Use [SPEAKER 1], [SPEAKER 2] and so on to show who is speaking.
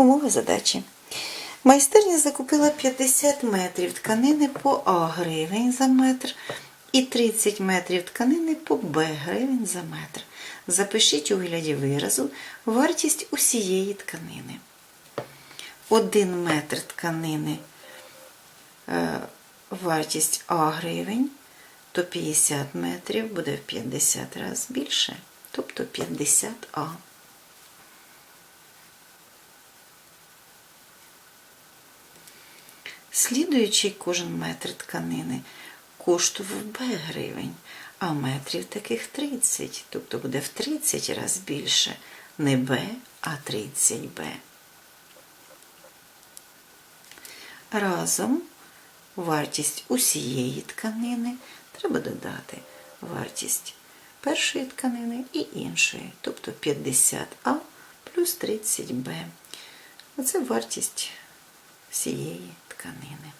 [SPEAKER 1] Умови задачі. Майстерня закупила 50 метрів тканини по А гривень за метр і 30 метрів тканини по Б гривень за метр. Запишіть у вигляді виразу вартість усієї тканини. 1 метр тканини е, вартість А гривень, то 50 метрів буде в 50 разів більше, тобто 50А. Слідуючий кожен метр тканини коштував Б гривень, а метрів таких 30, тобто буде в 30 разів більше. Не Б, а 30 Б. Разом вартість усієї тканини треба додати вартість першої тканини і іншої, тобто 50А плюс 30Б. Оце вартість всієї тканини.